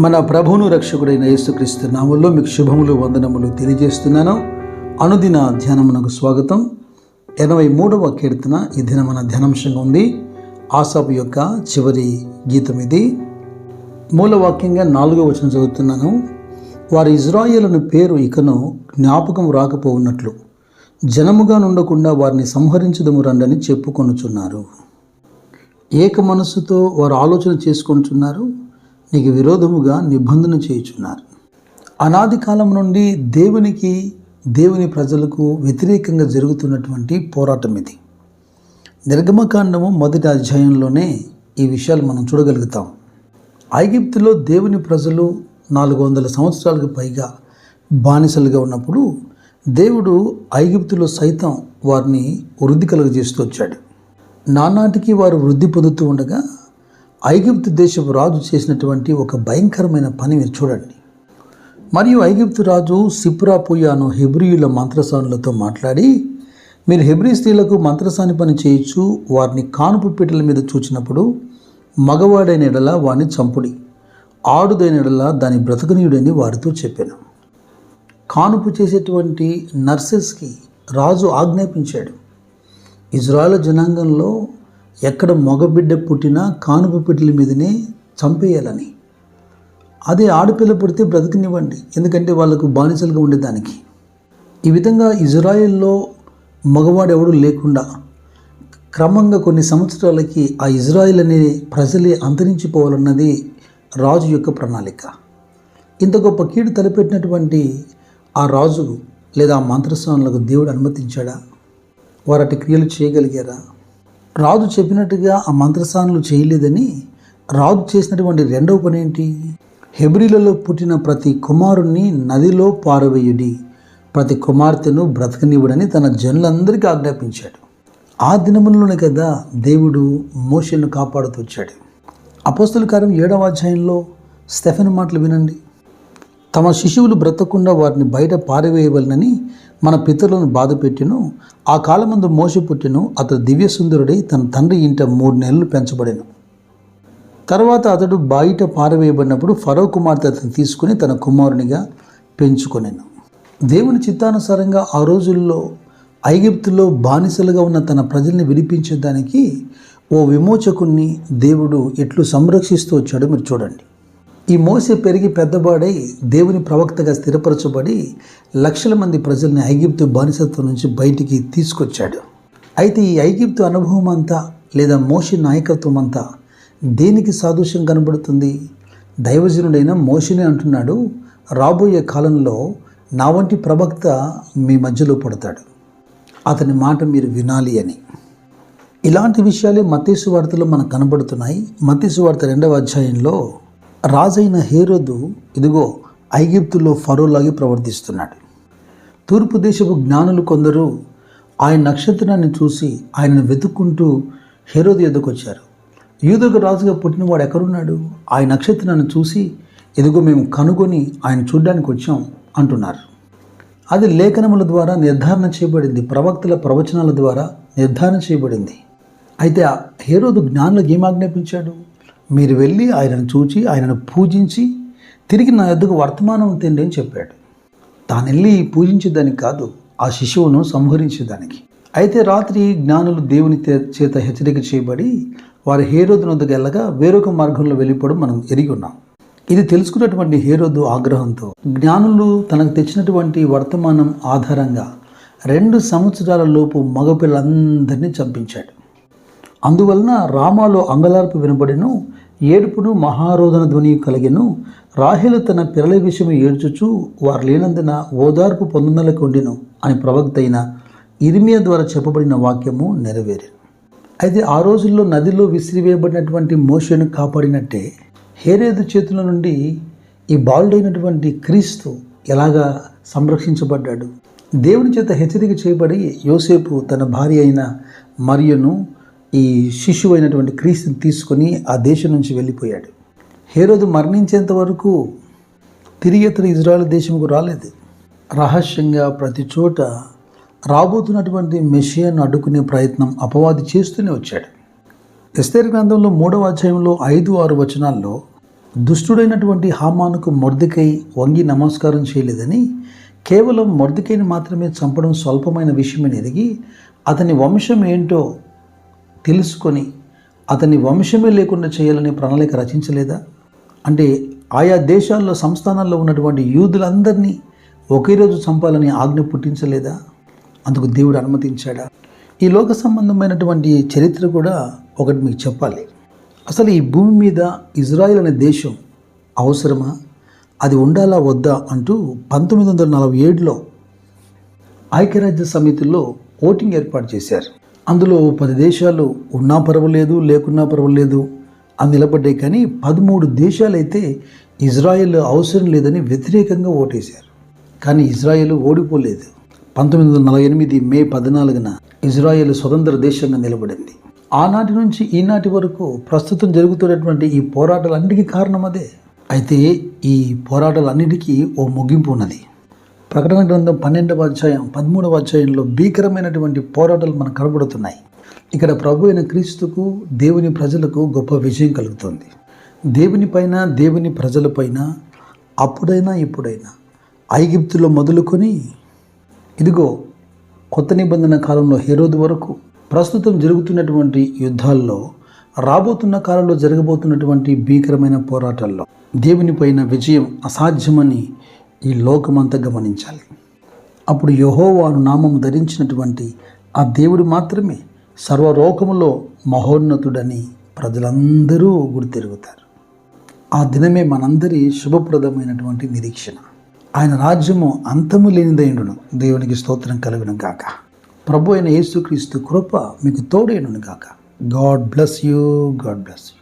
మన ప్రభును రక్షకుడైన యేసుక్రీస్తు నామంలో మీకు శుభములు వందనములు తెలియజేస్తున్నాను. అనుదిన ధ్యానమునకు స్వాగతం. ఎనభై మూడవ కీర్తన ఈ దిన మన ధ్యానాంశంగా ఉంది. ఆసాపు యొక్క చివరి గీతం ఇది. మూలవాక్యంగా నాలుగో వచనం చదువుతున్నాను. వారి ఇజ్రాయేలును పేరు ఇకను జ్ఞాపకం రాకపోవున్నట్లు జనముగా నుండకుండా వారిని సంహరించదము రండని చెప్పుకొనుచున్నారు. ఏక మనస్సుతో వారు ఆలోచన చేసుకొనుచున్నారు. నీకు విరోధముగా నిబంధన చేయుచున్నారు. అనాది కాలం నుండి దేవునికి దేవుని ప్రజలకు వ్యతిరేకంగా జరుగుతున్నటువంటి పోరాటం ఇది. నిర్గమకాండము మొదటి అధ్యాయంలోనే ఈ విషయాలు మనం చూడగలుగుతాం. ఐగిప్తులో దేవుని ప్రజలు నాలుగు వందల సంవత్సరాలకు పైగా బానిసలుగా ఉన్నప్పుడు దేవుడు ఐగిప్తులో సైతం వారిని వృద్ధి కలుగజేస్తూ వచ్చాడు. నానాటికి వారు వృద్ధి పొందుతూ ఉండగా ఐగిప్తు దేశపు రాజు చేసినటువంటి ఒక భయంకరమైన పని మీరు చూడండి. మరియు ఐగిప్తు రాజు సిప్రాపుయాను హెబ్రియుల మంత్రసానులతో మాట్లాడి మీరు హెబ్రీ స్త్రీలకు మంత్రసాని పని చేయొచ్చు వారిని కానుపు పీటల మీద చూచినప్పుడు మగవాడైన ఎడల వారిని చంపుడి ఆడుదైన ఎడల దాని బ్రతకనీయుడని వారితో చెప్పాను. కానుపు చేసేటువంటి నర్సెస్కి రాజు ఆజ్ఞాపించాడు. ఇజ్రాయల్ జనాంగంలో ఎక్కడ మగబిడ్డ పుట్టినా కానుపు పిట్టల మీదనే చంపేయాలని. అదే ఆడపిల్ల పుడితే బ్రతకనివ్వండి ఎందుకంటే వాళ్ళకు బానిసలుగా ఉండేదానికి. ఈ విధంగా ఇజ్రాయెల్లో మగవాడు ఎవడు లేకుండా క్రమంగా కొన్ని సంవత్సరాలకి ఆ ఇజ్రాయిల్ అనే ప్రజలే అంతరించిపోవాలన్నది రాజు యొక్క ప్రణాళిక. ఇంత గొప్ప కీడు తలపెట్టినటువంటి ఆ రాజు లేదా ఆ మంత్రస్వాములకు దేవుడు అనుమతించాడా? వారు అటు క్రియలు చేయగలిగారా? రాజు చెప్పినట్టుగా ఆ మంత్రసానులు చేయలేదని రాజు చేసినటువంటి రెండవ పని ఏంటి? హెబ్రిలలో పుట్టిన ప్రతి కుమారుణ్ణి నదిలో పారవేయుడి. ప్రతి కుమార్తెను బ్రతకనివ్వడని తన జనులందరికీ ఆజ్ఞాపించాడు. ఆ దినములలోనే కదా దేవుడు మోషను కాపాడుతూ వచ్చాడు. అపోస్తుల కార్యం ఏడవ అధ్యాయంలో స్టెఫెన్ మాటలు వినండి. తమ శిశువులు బ్రతకుండా వారిని బయట పారవేయవలనని మన పితరులను బాధ పెట్టెను ఆ కాలమందు మోస పుట్టెను. అతడు దివ్యసుందరుడై తన తండ్రి ఇంట మూడు నెలలు పెంచబడెను. తర్వాత అతడు బయట పారవేయబడినప్పుడు ఫరో కుమార్తె అతను తీసుకుని తన కుమారునిగా పెంచుకొనెను. దేవుని చిత్తానుసారంగా ఆ రోజుల్లో ఐగిప్తులో బానిసలుగా ఉన్న తన ప్రజల్ని విడిపించడానికి ఓ విమోచకుణ్ణి దేవుడు ఎట్లు సంరక్షిస్తూ వచ్చాడో మీరు చూడండి. ఈ మోసే పెరిగి పెద్దబాడై దేవుని ప్రవక్తగా స్థిరపరచబడి లక్షల మంది ప్రజల్ని ఐగిప్తు బానిసత్వం నుంచి బయటికి తీసుకొచ్చాడు. అయితే ఈ ఐగిప్తు అనుభవం అంతా లేదా మోషి నాయకత్వం అంతా దేనికి సాదృశ్యం కనబడుతుంది? దైవజనుడైన మోషిని అంటున్నాడు రాబోయే కాలంలో నా వంటి ప్రవక్త మీ మధ్యలో పడతాడు. అతని మాట మీరు వినాలి అని. ఇలాంటి విషయాలే మతేసు వార్తలో మనకు కనబడుతున్నాయి. మతేసు వార్త రెండవ అధ్యాయంలో రాజైన హేరోదు ఇదిగో ఐగిప్తులో ఫరోలాగే ప్రవర్తిస్తున్నాడు. తూర్పు దేశపు జ్ఞానులు కొందరు ఆయన నక్షత్రాన్ని చూసి ఆయనను వెతుక్కుంటూ హేరోదు ఎదుకు వచ్చారు యూదుకు రాజుగా పుట్టినవాడు ఎక్కడున్నాడు? ఆయన నక్షత్రాన్ని చూసి ఇదిగో మేము కనుగొని ఆయన చూడ్డానికి వచ్చాం అంటున్నారు. అది లేఖనముల ద్వారా నిర్ధారణ చేయబడింది ప్రవక్తల ప్రవచనాల ద్వారా నిర్ధారణ చేయబడింది. అయితే ఆ హేరోదు జ్ఞానులకు ఏం ఆజ్ఞాపించాడు? మీరు వెళ్ళి ఆయనను చూచి ఆయనను పూజించి తిరిగి నా ఎద్దుకు వర్తమానం తిండి అని చెప్పాడు. తాను వెళ్ళి పూజించేదానికి కాదు ఆ శిశువును సంహరించేదానికి. అయితే రాత్రి జ్ఞానులు దేవుని చేత హెచ్చరిక చేయబడి వారి హేరోదు వద్దకు వెళ్ళగా వేరొక మార్గంలో వెళ్ళిపోవడం మనం ఎరిగి ఉన్నాం. ఇది తెలుసుకున్నటువంటి హేరోదు ఆగ్రహంతో జ్ఞానులు తనకు తెచ్చినటువంటి వర్తమానం ఆధారంగా రెండు సంవత్సరాల లోపు మగపిల్లందరినీ చంపించాడు. అందువలన రామాలో అంగలార్పు వినబడిను ఏడుపును మహారోదన ధ్వని కలిగెను. రాహేలు తన పిరల విషయం ఏడ్చుచు వారు లేనందున ఓదార్పు పొందనలకు ఉండిను అని ప్రవక్త అయిన ఇర్మియా ద్వారా చెప్పబడిన వాక్యము నెరవేరి అయితే ఆ రోజుల్లో నదిలో విసిరివేయబడినటువంటి మోషను కాపాడినట్టే హేరేదు చేతుల నుండి ఈ బాలుడైనటువంటి క్రీస్తు ఎలాగా సంరక్షించబడ్డాడు? దేవుని చేత హెచ్చరిక చేయబడి యోసేపు తన భార్య అయిన మరియను ఈ శిశువు అయినటువంటి క్రీస్తుని తీసుకొని ఆ దేశం నుంచి వెళ్ళిపోయాడు. హేరోదు మరణించేంత వరకు తిరిగి అతను ఇజ్రాయల్ దేశంకు రాలేదు. రహస్యంగా ప్రతి చోట రాబోతున్నటువంటి మెషియాను అడ్డుకునే ప్రయత్నం అపవాది చేస్తూనే వచ్చాడు. ఎస్తేర్ గ్రంథంలో మూడవ అధ్యాయంలో ఐదు ఆరు వచనాల్లో దుష్టుడైనటువంటి హామానుకు మొర్దికై వంగి నమస్కారం చేయలేదని కేవలం మొర్దికైని మాత్రమే చంపడం స్వల్పమైన విషయమని ఎదిగి అతని వంశం ఏంటో తెలుసుకొని అతని వంశమే లేకుండా చేయాలనే ప్రణాళిక రచించలేదా? అంటే ఆయా దేశాల్లో సంస్థానాల్లో ఉన్నటువంటి యూదులందరినీ ఒకే రోజు చంపాలని ఆజ్ఞ పుట్టించలేదా? అందుకు దేవుడు అనుమతించాడా? ఈ లోక సంబంధమైనటువంటి చరిత్ర కూడా ఒకటి మీకు చెప్పాలి. అసలు ఈ భూమి మీద ఇజ్రాయిల్ అనే దేశం అవసరమా? అది ఉండాలా వద్దా అంటూ పంతొమ్మిది వందల నలభై ఏడులో ఐక్యరాజ్య సమితిలో ఓటింగ్ ఏర్పాటు చేశారు. అందులో పది దేశాలు ఉన్నా పర్వాలేదు లేకున్నా పర్వాలేదు. అని నిలబడ్డాయి కానీ పదమూడు దేశాలైతే ఇజ్రాయెల్ అవసరం లేదని వ్యతిరేకంగా ఓటేశారు. కానీ ఇజ్రాయెల్ ఓడిపోలేదు. పంతొమ్మిది వందల నలభై ఎనిమిది మే పద్నాలుగున ఇజ్రాయెల్ స్వతంత్ర దేశంగా నిలబడింది. ఆనాటి నుంచి ఈనాటి వరకు ప్రస్తుతం జరుగుతున్నటువంటి ఈ పోరాటాలన్నిటికీ కారణం అదే. అయితే ఈ పోరాటాలన్నిటికీ ఓ ముగింపు ఉన్నది. ప్రకటన గ్రంథం పన్నెండవ అధ్యాయం పదమూడవ అధ్యాయంలో భీకరమైనటువంటి పోరాటాలు మనకు కనబడుతున్నాయి. ఇక్కడ ప్రభు అయిన క్రీస్తుకు దేవుని ప్రజలకు గొప్ప విజయం కలుగుతుంది. దేవుని పైన దేవుని ప్రజలపైన అప్పుడైనా ఇప్పుడైనా. ఐగిప్తులో మొదలుకొని ఇదిగో కొత్త నిబంధన కాలంలో హెరోదు వరకు ప్రస్తుతం జరుగుతున్నటువంటి యుద్ధాల్లో రాబోతున్న కాలంలో జరగబోతున్నటువంటి భీకరమైన పోరాటాల్లో దేవునిపైన విజయం అసాధ్యమని ఈ లోకమంతా గమనించాలి. అప్పుడు యహోవాను నామం ధరించినటువంటి ఆ దేవుడు మాత్రమే సర్వలోకములో మహోన్నతుడని ప్రజలందరూ గుర్తెరుగుతారు. ఆ దినమే మనందరి శుభప్రదమైనటువంటి నిరీక్షణ. ఆయన రాజ్యము అంతము లేనిదైండును దేవునికి స్తోత్రం కలుగును గాక. ప్రభు అయిన యేసుక్రీస్తు కృప మీకు తోడైనను గాక. God bless you God bless you.